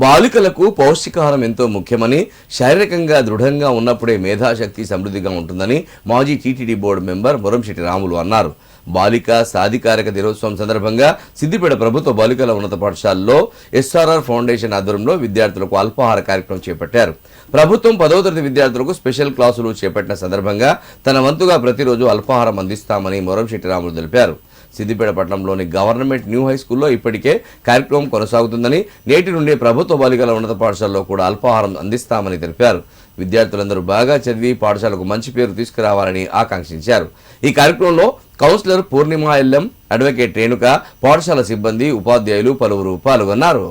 బాలికలకు పౌష్టికాహారం ఎంతో ముఖ్యమని శారీరకంగా దృఢంగా ఉన్నప్పుడే మేధాశక్తి సమృద్ధిగా ఉంటుందని మాజీ TTD board member Muramshetti Ramulu అన్నారు. బాలిక సాధికారిక దినోత్సవం సందర్భంగా సిద్దిపేట ప్రభుత్వ బాలికల ఉన్నత పాఠశాలలో ఎస్ఆర్ఆర్ ఫౌండేషన్ ఆధ్వర్యంలో విద్యార్థులకు అల్పాహార కార్యక్రమం చేపట్టారు. ప్రభుత్వం పదవ తరగతి విద్యార్థులకు స్పెషల్ క్లాసులు చేపట్టిన సందర్భంగా తన వంతుగా ప్రతిరోజు అల్పాహారం అందిస్తామని మురంశెట్టి రాములు తెలిపారు. సిద్దిపేట పట్టణంలోని గవర్నమెంట్ న్యూ హై స్కూల్లో ఇప్పటికే కార్యక్రమం కొనసాగుతుందని నేటి నుండి ప్రభుత్వ బాలికల ఉన్నత పాఠశాలలో కూడా అల్పాహారం అందిస్తామని తెలిపారు. విద్యార్థులందరూ బాగా చదివి పాఠశాలకు మంచి పేరు తీసుకురావాలని ఆకాంక్షించారు. ఈ కార్యక్రమంలో councillor Purnima LM advocate Renuka పాఠశాల సిబ్బంది ఉపాధ్యాయులు పలువురు పాల్గొన్నారు.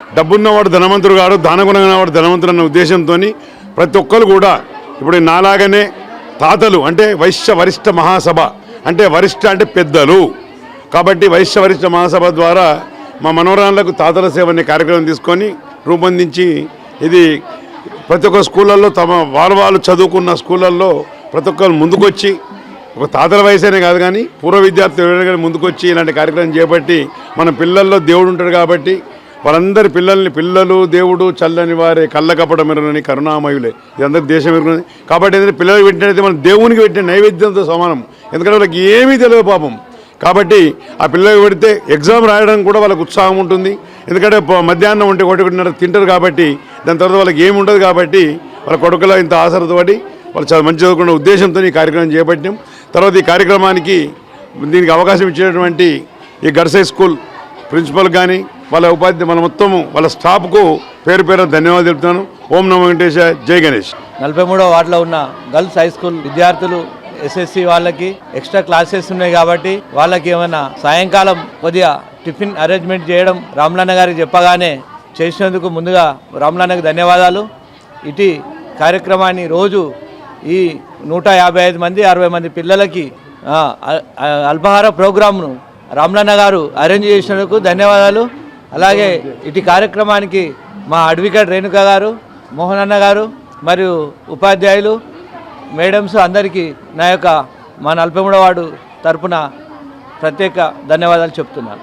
డబ్బున్నవాడు ధనవంతుడు కాడు దానగుణంగా ధనవంతుడు అన్న ఉద్దేశంతో ప్రతి ఒక్కరు కూడా ఇప్పుడు నాలాగనే తాతలు అంటే వైశ్య వరిష్ఠ మహాసభ అంటే వరిష్ఠ అంటే పెద్దలు. కాబట్టి వైశ్య వరిష్ఠ మహాసభ ద్వారా మా మనోరాలకు తాతల సేవ అనే కార్యక్రమం తీసుకొని రూపొందించి ఇది ప్రతి ఒక్క స్కూళ్ళల్లో తమ వాళ్ళు వాళ్ళు చదువుకున్న స్కూళ్ళల్లో ప్రతి ఒక్కరు ముందుకొచ్చి ఒక తాతల వయసేనే కాదు కానీ పూర్వ విద్యార్థులు ముందుకొచ్చి ఇలాంటి కార్యక్రమం చేపట్టి మన పిల్లల్లో దేవుడు ఉంటాడు కాబట్టి వాళ్ళందరి పిల్లల్ని పిల్లలు దేవుడు చల్లని వారే కళ్ళ కపట కరుణామయులే. ఇది అందరి దేశం ఎరుగుతుంది కాబట్టి ఏంటంటే పిల్లలకు పెట్టినట్టు మన దేవునికి పెట్టిన నైవేద్యంతో సమానం. ఎందుకంటే వాళ్ళకి ఏమీ తెలియదు పాపం. కాబట్టి ఆ పిల్లలకు పెడితే ఎగ్జామ్ రాయడం కూడా వాళ్ళకు ఉత్సాహం ఉంటుంది. ఎందుకంటే మధ్యాహ్నం ఉంటే ఒకటి ఒకటిన్నర తింటారు కాబట్టి దాని తర్వాత వాళ్ళకి ఏమి ఉండదు కాబట్టి వాళ్ళ కొడుకులో ఇంత ఆసరతో పడి వాళ్ళు చాలా మంచి చదువుకున్న ఉద్దేశంతో ఈ కార్యక్రమం చేపట్టాం తర్వాత ఈ కార్యక్రమానికి దీనికి అవకాశం ఇచ్చినటువంటి ఈ గర్సై స్కూల్ ప్రిన్సిపల్ కానీ వాళ్ళ ఉపాధి మన మొత్తము వాళ్ళ స్టాఫ్కు పేరు పేరు ధన్యవాదాలు చెప్తున్నాను ఓం నమ వెంకటేశ జై గణేష్. నలభై మూడో వార్డులో ఉన్న గర్ల్స్ హై స్కూల్ విద్యార్థులు ఎస్ఎస్సి వాళ్ళకి ఎక్స్ట్రా క్లాసెస్ ఉన్నాయి కాబట్టి వాళ్ళకి ఏమైనా సాయంకాలం కొద్దిగా టిఫిన్ అరేంజ్మెంట్ చేయడం రామ్లాన్న గారికి చెప్పగానే చేసినందుకు ముందుగా రామ్లన్నకి ధన్యవాదాలు. ఇటీ కార్యక్రమాన్ని రోజు ఈ నూట యాభై ఐదు మంది అరవై మంది పిల్లలకి అల్పాహార ప్రోగ్రామ్ను రామ్లాన్న గారు అరేంజ్ చేసినందుకు ధన్యవాదాలు. అలాగే ఇటు కార్యక్రమానికి మా అడ్వకేట్ రేణుక గారు మోహన్ అన్న గారు మరియు ఉపాధ్యాయులు మేడమ్స్ అందరికీ నా యొక్క మా నలభై మూడవ వాడు తరపున ప్రత్యేక ధన్యవాదాలు చెప్తున్నాను.